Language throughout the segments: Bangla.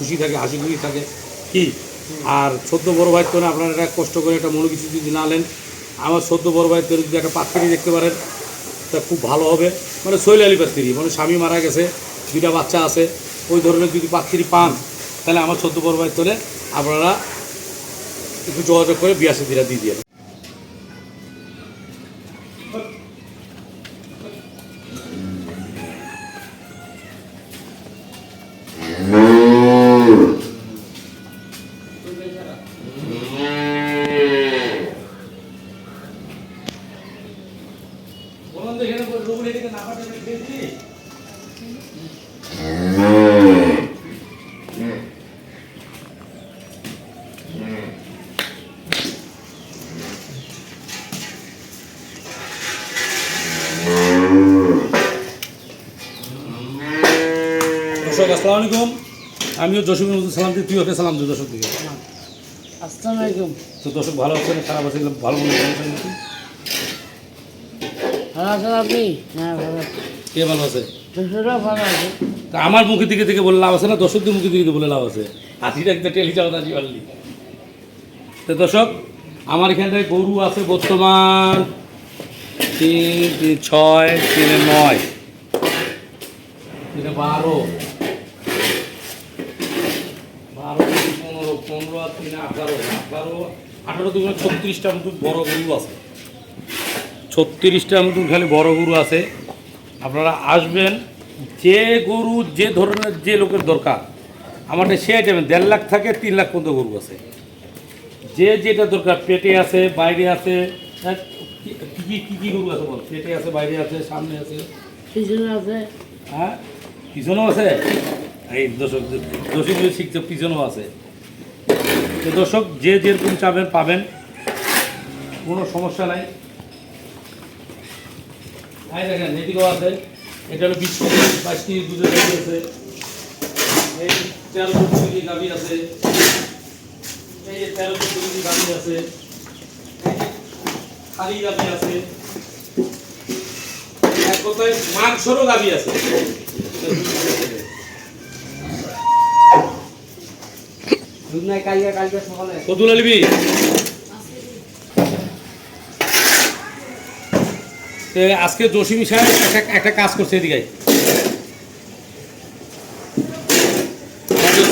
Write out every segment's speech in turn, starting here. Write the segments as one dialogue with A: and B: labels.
A: খুশি থাকে, হাসি খুশি থাকে। কি? আর ছোট্ট বড় ভাই তো আপনারা একটা কষ্ট করে একটা মনে কিছু যদি না নেন, আমার সদ্য বড় ভাই তো যদি একটা পাত্রি দেখতে পারেন, তা খুব ভালো হবে। মানে শৈল আলী পাত্রি মানে স্বামী মারা গেছে, দুইটা বাচ্চা আছে, ওই ধরনের যদি পাত্রি পান, তাহলে আমার সদ্য বড় ভাই তোলে আপনারা একটু যোগাযোগ করে বিয়া সাথীরা দিয়ে দিয়ে দর্শক আসসালামু আলাইকুম। আমিও জসিম সালাম দিই তুই ওকে সালাম দিই দর্শক দিকে।
B: আসসালামু আলাইকুম।
A: তো দর্শক ভালো আছেন? খারাপ আছে ভালো মনে?
B: ভালো আছেন আপনি? হ্যাঁ ভালো
A: কে ভালো আছে?
B: দুশোটাও ভালো আছে।
A: তা আমার মুখের দিকে থেকে বলে লাভ আছে না? দর্শকদের মুখের দিকে বলে লাভ আছে। টেলি পারলি। তো দর্শক আমার এখানটায় গরু আছে বর্তমান তিন তিন ছয় তিনে নয়। তিনে বারো। বারো পনেরো পনেরো আর তিনে আঠারো। আঠারো আঠারো দুগুণে ছত্রিশটা মতো বড় গরু আছে। ছত্রিশটা মতন খালি বড় গরু আছে। আপনারা আসবেন যে গরু যে ধরনের যে লোকের দরকার আমাদের সে আইটেমে দেড় লাখ থাকে তিন লাখ পর্যন্ত গরু আছে। যে যেটা দরকার পেটে আছে বাইরে আছে কি কি কি কি গরু আছে বল? পেটে আছে বাইরে আছে সামনে আছে।
B: পিছনে আছে।
A: হ্যাঁ পিছনেও আছে? এই দর্শক দর্শক যদি শিখছে পিছনেও আছে। তো দর্শক যে যেরকম চাবেন পাবেন। কোনো সমস্যা নাই। এই দেখেন এদিকেও আছে। এটা হলো বিশ কেজি বাইশ কেজি দুধের গাভি আছে। এই তেরো চোদ্দ কেজি গাভি আছে। এই যে তেরো চোদ্দ কেজি গাভি আছে। খালি গাভি আছে। এক কথায় মাংসরও গাভি আছে।
B: দুধ নাই কালকে কালকে সকালে।
A: কদুল আলিবি আজকে জসিম সাহেব একটা একটা কাজ করছে এদিকে।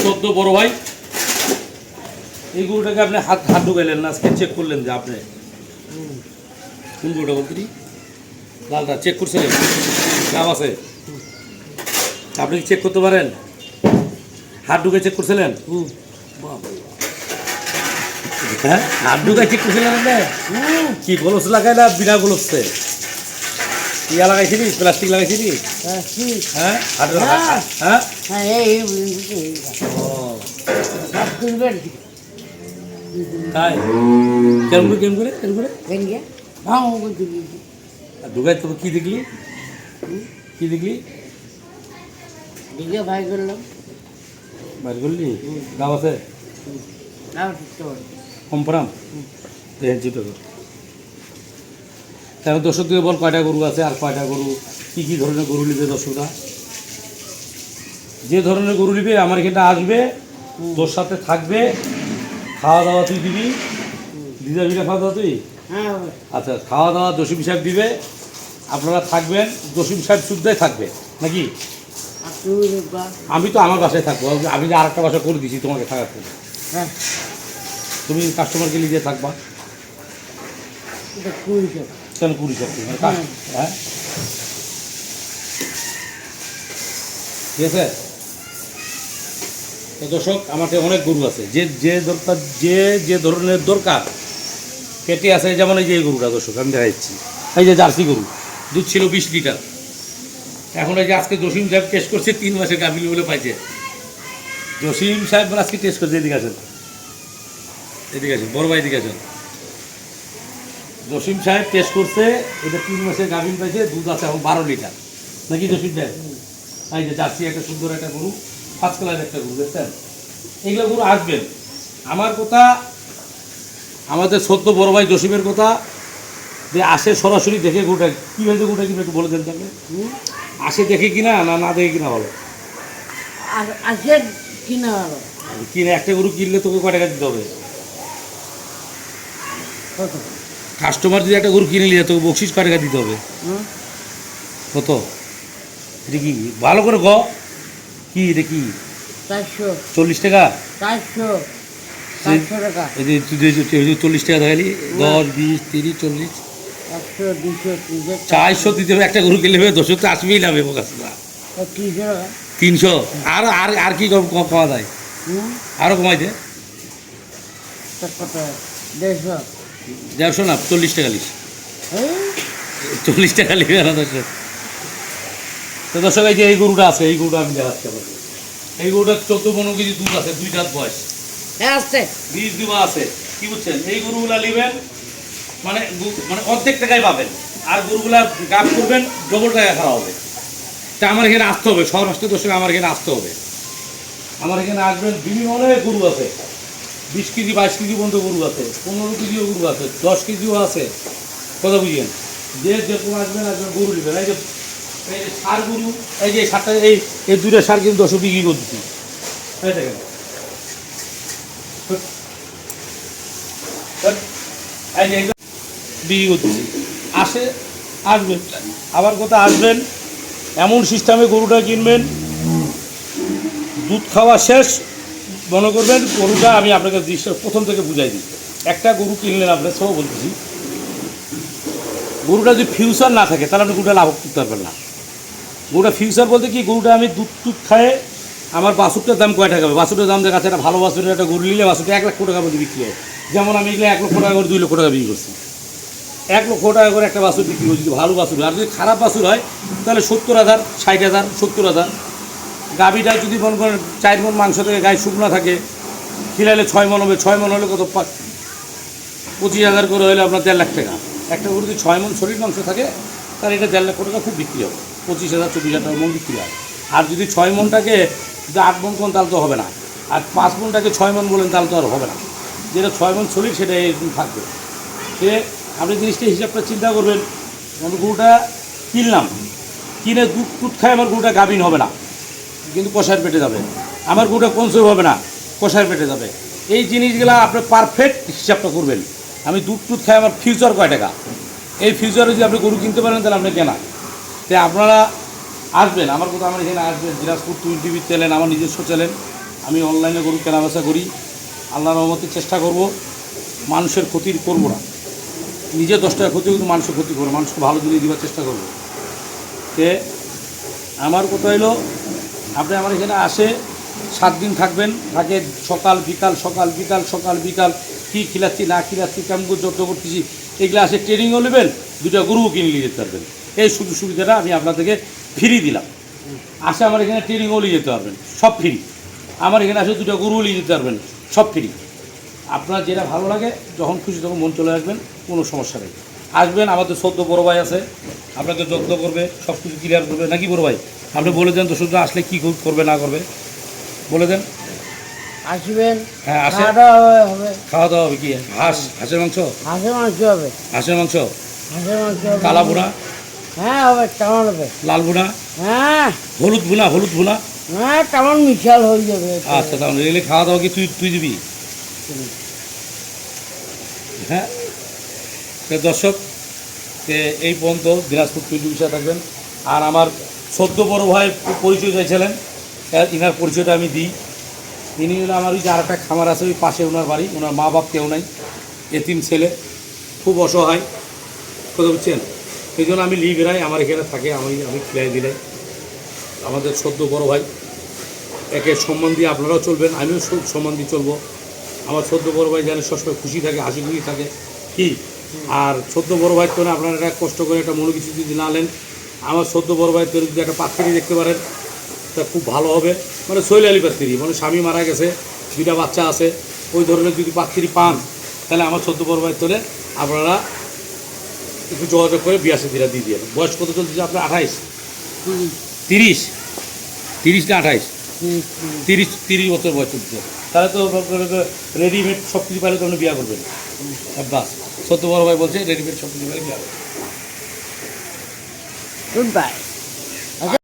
A: সদ্য বড় ভাই, এই গরুটাকে আপনি হাত হাত ঢুকাইলেন না, আজকে চেক করলেন যে আপনি। কোন গরুটা বলতে লালটা চেক করছিলেন লাভ আছে? আপনি কি চেক করতে পারেন? হাত ঢুকে চেক করছিলেন? হ্যাঁ? হাত ঢুকে চেক করছিলেন কি গোলস লাগাই না, বিনা গোলসে? ইয়া লাগাইছিলি? প্লাস্টিক লাগাইছিলি?
B: হ্যাঁ,
A: হ্যাঁ?
B: হ্যাঁ।
A: হ্যাঁ?
B: হ্যাঁ এই
A: তাই? কেমন কেমন করে কেমন করে? ঢুকাই কি দেখলি? কি দেখলি?
B: দিকে ভাই করলাম।
A: বাইর করলি? গাব আছে।
B: তাও ঠিক তো
A: কমফারাম দেখেন চিন্তা কর তাহলে দর্শক দিকে বল কয়টা গরু আছে আর কয়টা গরু কী কী ধরনের গরু নিবে দর্শকরা? যে ধরনের গরু নিবে আমার এখানটা আসবে তোর সাথে থাকবে খাওয়া দাওয়া তুই দিবি। দিদা বিটা খাওয়া দাওয়া তুই?
B: হ্যাঁ
A: আচ্ছা খাওয়া দাওয়া জসিম সাহেব দিবে আপনারা থাকবেন জসিম সাহেব শুদ্ধই থাকবে নাকি? আমি তো আমার বাসায় থাকব আমি যে আরেকটা বাসা করে দিছি তোমাকে থাকার জন্য।
B: হ্যাঁ।
A: তুমি কাস্টমারকে নিজে থাকবা।
B: এটা কুড়ি
A: কেন কুড়ি সব হ্যাঁ? ঠিক আছে? তো দর্শক আমাকে অনেক গরু আছে। যে যে দরকার যে যে ধরনের দরকার পেটে আছে যেমন এই যে গরুটা দর্শক আমি দেখাচ্ছি। এই যে জার্সি গরু দুধ ছিল বিশ লিটার। এখন এই যে আজকে জসিম সাহেব টেস্ট করছে তিন মাসের গাভিল বলে পাইছে। জসিম সাহেব আজকে টেস্ট করছে এদিকে আছেন এদিকে আছেন বড় ভাই এদিকে আছেন জসিম সাহেব টেস্ট করছে এটা তিন মাসের গাভিন পাইছে দুধ আছে এখন বারো লিটার। নাকি জসিম সাহেব? এই যে জার্সি একটা সুন্দর একটা গরু ফার্স্ট কালার একটা গরু দেখছেন? এইগুলো গরু আসবেন। আমার কথা আমাদের সত্য বড় ভাই জসিমের কথা যে আসে সরাসরি দেখে গরুটা কী হয়েছে গরুটা কিনা একটু বলে দেন তাকে। আসে দেখে কিনা না না দেখে কিনা
B: ভালো? আসে কিনা
A: কিনে একটা গরু কিনলে তোকে কয় টাকা দিতে হবে?
B: কত?
A: কাস্টমার যদি একটা গরু কিনে নিয়ে তোকে বকশিস টাকা দিতে হবে।
B: হুম।
A: কত? এটা কি? ভালো করে গ কি এটা কি?
B: চারশো।
A: চল্লিশ টাকা?
B: চারশো।
A: চল্লিশ টাকা দেখালি দশ বিশ তিরিশ চল্লিশ। চারশো দিতে হবে একটা গরু কিনলে হবে দশ তো আসবেই না বেবো কাছে।
B: তিনশো
A: আর আর আর কি কম
B: হুম।
A: আরও কমাই দে।
B: তা কত? দেড়শো।
A: দেড়শো না চল্লিশ টাকা লিস। চল্লিশ টাকা লিখে না দর্শক তো দর্শক এই যে এই গরুটা আছে এই গরুটা আমি দেখাচ্ছি আপনাকে এই গরুটা চোদ্দ পনেরো কেজি দুধ আছে দুই রাত বয়স।
B: হ্যাঁ
A: বীজ দেওয়া আছে। কি বুঝছেন? এই গরুগুলা নেবেন মানে মানে অর্ধেক টাকায় পাবেন। আর গরুগুলা গাছ করবেন ডবল টাকা খাওয়া হবে। তা আমার এখানে আসতে হবে সহরাষ্ট্র দর্শক আমার এখানে আসতে হবে। আমার এখানে আসবেন বিভিন্ন অনেক গরু আছে। বিশ কেজি, বাইশ কেজি পর্যন্ত গরু আছে, পনেরো কেজিও গরু আছে, দশ কেজিও আছে। কথা বুঝিয়েন যে যেরকম আসবেন আসবেন, গরু নেবেন। এই যে এই যে সার গরু, এই যে সারটা, এই এই দুটো সার কিন্তু দশ বিক্রি করতেছি এই দেখেন। বিক্রি করতেছি আসে, আসবেন। আবার কথা, আসবেন। এমন সিস্টেমে গরুটা কিনবেন। দুধ খাওয়া শেষ। মনে করবেন, গরুটা আমি আপনাকে দৃশ্য প্রথম থেকে বুঝাই দিই। একটা গরু কিনলেন আপনার সব বলতেছি। গরুটা যদি ফিউচার না থাকে, তাহলে আপনি গরুটা লাভ করতে পারবেন না। গরুটা ফিউচার বলতে কি, গরুটা আমি দুধ টুধ খায় আমার বাছুরটার দাম কয় টাকা হবে? বাছুরটার দাম দেখা যাচ্ছে একটা ভালো বাছুরের একটা গরু নিলে বাছুরটা এক লক্ষ টাকা মধ্যে বিক্রি হয়। যেমন আমি এগুলো এক লক্ষ টাকা করে, দুই লক্ষ টাকা বিক্রি করছি। এক লক্ষ টাকা করে একটা বাছুর বিক্রি করছি যদি ভালো বাসুর। আর যদি খারাপ বাসুর হয়, তাহলে সত্তর হাজার, ষাট হাজার, সত্তর হাজার। গাভীটা যদি মনে করেন চার মন মাংস থেকে, গায়ে শুকনো থাকে খিলাইলে ছয় মন হবে, ছয় মন হলে কত পা- পঁচিশ হাজার করে হলে আপনার দেড় লাখ টাকা। একটা গরু যদি ছয় মন শরীর মাংস থাকে তাহলে এটা দেড় লাখ টাকা খুব বিক্রি হবে। পঁচিশ হাজার, চব্বিশ হাজার টাকা মন বিক্রি হয়। আর যদি ছয় মনটাকে যদি আট মন কোন তাহলে তো হবে না। আর পাঁচ মনটাকে ছয় মন বলেন, তাহলে তো আর হবে না। যেটা ছয় মন শরীর সেটা এরকম থাকবে। সে আপনি জিনিসটা হিসাবটা চিন্তা করবেন, আমি গরুটা কিনলাম, কিনে দুধ টুধ খায় আমার গরুটা গাভিন হবে না। কিন্তু কষার পেটে যাবে। আমার গরুটা কনসেভ হবে না কষার পেটে যাবে। এই জিনিসগুলো আপনি পারফেক্ট হিসাবটা করবেন। আমি দুধ টুধ খাই, আমার ফিউচার কয় টাকা? এই ফিউচারে যদি আপনি গরু কিনতে পারেন, তাহলে আপনি কেনা। তাই আপনারা আসবেন, আমার কথা আমার এখানে আসবেন, দিনাজপুর টুইন টিভির চ্যানেল আমার নিজস্ব চ্যানেল আমি অনলাইনে গরু কেনা বেচা করি। আল্লাহ রহমতে চেষ্টা করব, মানুষের ক্ষতির করব না। নিজে দশ টাকা ক্ষতি কিন্তু মানুষের ক্ষতি করব মানুষকে ভালো জিনিস দেওয়ার চেষ্টা করব। তে আমার কথা হলো আপনি আমার এখানে আসে, সাত দিন থাকবেন, থাকে সকাল, বিকাল সকাল বিকাল সকাল, বিকাল, কী খিলাচ্ছি, না খিলাচ্ছি, কেমন যত্ন করতেছি এগুলো আসে ট্রেনিংও নেবেন দুটা গরুও কিনে নিয়ে যেতে পারবেন। এই সুযোগ সুবিধাটা আমি আপনাদেরকে ফ্রি দিলাম। আসে আমার এখানে ট্রেনিংও নিয়ে যেতে পারবেন, সব ফ্রি। আমার এখানে আসে দুটো গরুও নিয়ে যেতে পারবেন, সব ফ্রি। আপনার যেটা ভালো লাগে, যখন খুশি তখন মন চলে আসবেন, কোনো সমস্যা নেই। আসবেন, আমাদের সদ্য বড় ভাই আছে, আপনাকে যত্ন করবে সব কিছু ক্লিয়ার করবে। নাকি বড় ভাই? আপনি বলে দেন দোষর আসলে কী করবে না করবে। বলে দেন।
B: আসবেন
A: হ্যাঁ আসে।
B: হবে
A: খাওয়া দাওয়া হবে কি? হাঁস হাঁসের মাংস?
B: হাঁসের মাংস হবে।
A: হাঁসের মাংস?
B: হাঁসের মাংস
A: কালা ভুনা?
B: হ্যাঁ হবে টামান হবে?
A: লাল ভুনা?
B: হ্যাঁ।
A: হলুদ ভুনা হলুদ ভুনা?
B: হ্যাঁ টামান মিশাল হয়ে যাবে
A: আচ্ছা তাহলে এগুলো খাওয়া দাওয়া কি তুই তুই দিবি? হ্যাঁ। দর্শক এই পর্যন্ত দিনাজপুর টুইটি বিষয়ে থাকবেন। আর আমার সদ্য বড় ভাইয়ের পরিচয় চাইছিলেন। ইনার পরিচয়টা আমি দিই। ইনি হলো আমার ওই যে আর একটা খামার আছে, ওই পাশে ওনার বাড়ি। ওনার মা বাপ কেউ নাই, এতিম ছেলে, খুব অসহায়। কথা বুঝছেন? এই জন্য আমি লিভ রাই আমার এখানে থাকে, আমি আমি খিলাই দিলাই। আমাদের সদ্য বড় ভাই, একে সম্মান দিয়ে আপনারাও চলবেন, আমিও সম্মান দিয়ে চলবো। আমার সদ্য বড় ভাই যেন সবসময় খুশি থাকে, হাসি খুশি থাকে। কি? আর সদ্য বড় ভাই তো না, আপনারা কষ্ট করে একটা মনে কিছু যদি না নেন আমার সদ্য বড় ভাই তো যদি একটা পাত্রী দেখতে পারেন, তা খুব ভালো হবে। মানে শৈল আলী পাত্রী মানে স্বামী মারা গেছে, দুইটা বাচ্চা আছে, ওই ধরনের যদি পাত্রী পান, তাহলে আমার সদ্য বড় ভাই তোলে আপনারা একটু যোগাযোগ করে বিয়া সাথীরা দিয়ে দিয়ে বয়স কত চলছে আপনার? আঠাইশ। তিরিশ। তিরিশ না আঠাইশ? তিরিশ তিরিশ বছর বয়স চলছে তাহলে তো রেডিমেড সব কিছু পাইলে তো আপনি বিয়া করবেন। বাস সত্য বড় ভাই বলছে রেডিমেড সব কিছু পাইলে বিয়া করবেন।
B: Goodbye.